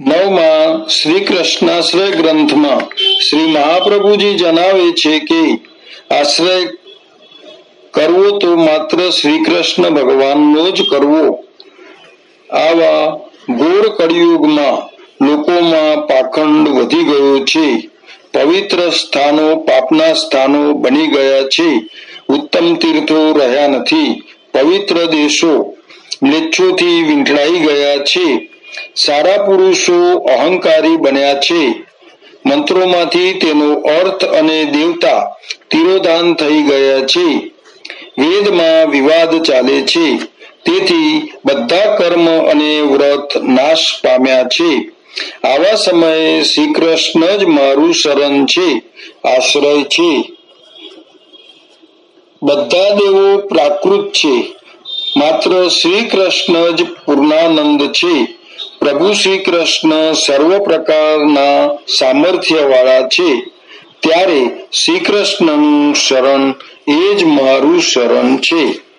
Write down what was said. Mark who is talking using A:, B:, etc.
A: નવમાં શ્રી કૃષ્ણાશ્રય ગ્રંથમાં શ્રી મહાપ્રભુજી જણાવે છે કે આશ્રય કરવો તો માત્ર શ્રી કૃષ્ણ ભગવાનનો જ કરવો આવા ઘોર કળિયુગમાં લોકોમાં પાખંડ વધી ગયો છે। પવિત્ર સ્થાનો, પાપના સ્થાનો બની ગયા છે। ઉત્તમ તીર્થો રહ્યા નથી। પવિત્ર દેશો, મ્લેચ્છોથી વીંટળાઈ ગયા છે। સારા પુરુષો અહંકારી બન્યા છે. મંત્રોમાંથી તેનો અર્થ અને દેવતા તિરોધાન થઈ ગયા છે. વેદમાં વિવાદ ચાલે છે. તેથી બધા કર્મ અને વ્રત નાશ પામ્યા છે. આવા સમયે શ્રી કૃષ્ણ જ મારું શરણ છે, આશ્રય છે. બધા દેવો પ્રાકૃત છે. માત્ર શ્રી કૃષ્ણ જ પૂર્ણાનંદ છે. પ્રભુ શ્રી કૃષ્ણ સર્વ પ્રકારના સામર્થ્ય વાળા છે. ત્યારે શ્રી કૃષ્ણનું શરણ એ જ મારું શરણ છે.